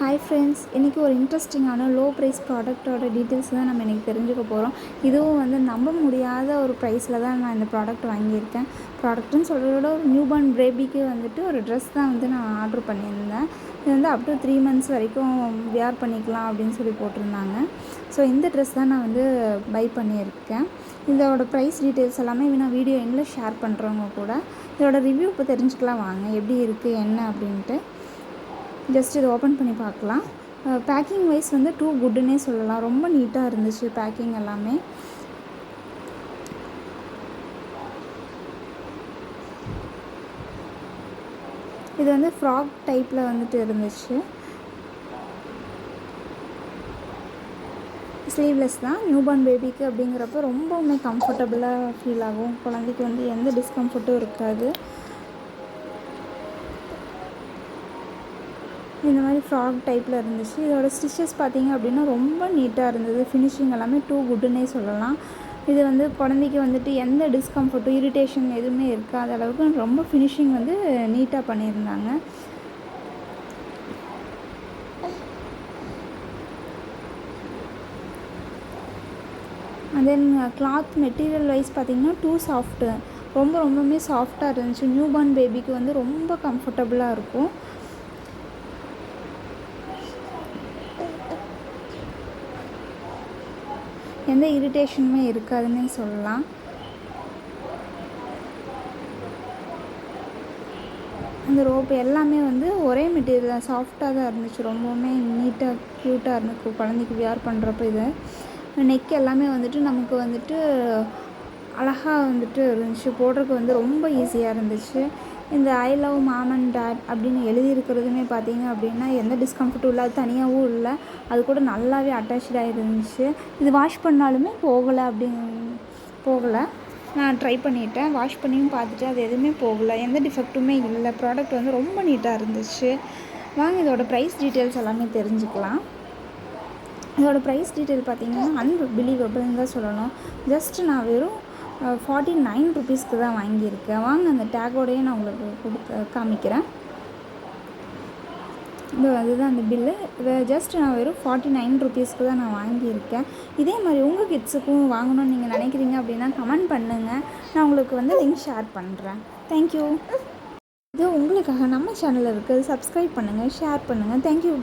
Hi friends இன்றைக்கி ஒரு இன்ட்ரெஸ்டிங்கான லோ ப்ரைஸ் ப்ராடக்ட்டோட டீட்டெயில்ஸ் தான் நம்ம இன்றைக்கி தெரிஞ்சுக்க போகிறோம் இதுவும் வந்து நம்ப முடியாத ஒரு ப்ரைஸில் தான் நான் இந்த ப்ராடக்ட் வாங்கியிருக்கேன். ப்ராடக்ட்டுன்னு சொல்கிறத விட ஒரு நியூ பார்ன் பேபிக்கு வந்துட்டு ஒரு ட்ரெஸ் தான் வந்து நான் ஆர்டர் பண்ணியிருந்தேன். இது வந்து அப் டு த்ரீ மந்த்ஸ் வரைக்கும் வியர் பண்ணிக்கலாம் அப்படின்னு சொல்லி போட்டிருந்தாங்க. ஸோ இந்த ட்ரெஸ் தான் நான் வந்து பை பண்ணியிருக்கேன். இதோட ப்ரைஸ் டீட்டெயில்ஸ் எல்லாமே நான் வீடியோ எண்ணில் ஷேர் பண்ணுறவங்க கூட. இதோட ரிவ்யூ இப்போ தெரிஞ்சுக்கலாம் வாங்க எப்படி இருக்குது என்ன அப்படின்ட்டு. ஜஸ்ட் இதை ஓப்பன் பண்ணி பார்க்கலாம். பேக்கிங் வைஸ் வந்து டூ குட்டுன்னே சொல்லலாம். ரொம்ப நீட்டாக இருந்துச்சு பேக்கிங் எல்லாமே. இது வந்து ஃப்ராக் டைப்பில் வந்துட்டு இருந்துச்சு. ஸ்லீவ்லெஸ் தான். நியூபார்ன் பேபிக்கு அப்படிங்கிறப்ப ரொம்பவுமே கம்ஃபர்டபுளாக ஃபீல் ஆகும். குழந்தைக்கு வந்து எந்த டிஸ்கம்ஃபர்ட்டும் இருக்காது. இந்த மாதிரி ஃப்ராக் டைப்பில் இருந்துச்சு. இதோட ஸ்டிச்சஸ் பார்த்தீங்க அப்படின்னா ரொம்ப நீட்டாக இருந்தது. ஃபினிஷிங் எல்லாமே டூ குட்டுன்னே சொல்லலாம். இது வந்து குழந்தைக்கு வந்துட்டு எந்த டிஸ்கம்ஃபர்ட்டும் இரிட்டேஷன் எதுவுமே இருக்காத அளவுக்கு ரொம்ப ஃபினிஷிங் வந்து நீட்டாக பண்ணியிருந்தாங்க. தென் கிளாத் மெட்டீரியல் வைஸ் பார்த்திங்கன்னா டூ சாஃப்ட்டு ரொம்ப ரொம்பவுமே சாஃப்டாக இருந்துச்சு. நியூ பார்ன் பேபிக்கு வந்து ரொம்ப கம்ஃபர்டபுளாக இருக்கும். எந்த இரிட்டேஷனுமே இருக்காதுன்னே சொல்லலாம். அந்த ரோப் எல்லாமே வந்து ஒரே மெட்டீரியல் தான். சாஃப்டாக தான் இருந்துச்சு. ரொம்பவுமே நீட்டாக க்யூட்டாக இருந்துச்சு. குழந்தைக்கு வியர் பண்ணுறப்ப இது. நெக் எல்லாமே வந்துட்டு நமக்கு வந்துட்டு அழகாக வந்துட்டு இருந்துச்சு. போடுறதுக்கு வந்து ரொம்ப ஈஸியாக இருந்துச்சு. இந்த I love mom and dad அப்படின்னு எழுதியிருக்கிறதுமே பார்த்தீங்க அப்படின்னா எந்த டிஸ்கம்ஃபர்ட்டும் இல்லை அது தனியாகவும் இல்லை. அது கூட நல்லாவே அட்டாச்சாக இருந்துச்சு இது வாஷ் பண்ணாலுமே போகலை அப்படிங்க போகலை. நான் ட்ரை பண்ணிட்டேன். வாஷ் பண்ணியும் பார்த்துட்டு அது எதுவுமே போகலை. எந்த டிஃபெக்ட்டுமே இல்லை. ப்ராடக்ட் வந்து ரொம்ப நீட்டாக இருந்துச்சு. வாங்க இதோட ப்ரைஸ் டீட்டெயில்ஸ் எல்லாமே தெரிஞ்சுக்கலாம். இதோட ப்ரைஸ் டீட்டெயில் பார்த்தீங்கன்னா அன்பிலீவபிள்னு தான் சொல்லணும். ஜஸ்ட் நான் வெறும் ஃபார்ட்டி நைன் ருபீஸ்க்கு தான் வாங்கியிருக்கேன். வாங்க அந்த டேக்கோடையே நான் உங்களுக்கு கொடுத்து காமிக்கிறேன். இந்த அதுதான் அந்த பில்லு ஜஸ்ட் நான் வெறும் ஃபார்ட்டி நைன் ருபீஸ்க்கு தான் நான் வாங்கியிருக்கேன். இதே மாதிரி உங்கள் கிட்ஸுக்கும் வாங்கணும்னு நீங்கள் நினைக்கிறீங்க அப்படின்னா கமெண்ட் பண்ணுங்கள் நான் உங்களுக்கு வந்து லிங்க் ஷேர் பண்ணுறேன் தேங்க்யூ இது உங்களுக்காக நம்ம சேனலில் இருக்குது சப்ஸ்கிரைப் பண்ணுங்கள் ஷேர் பண்ணுங்கள் தேங்க்யூ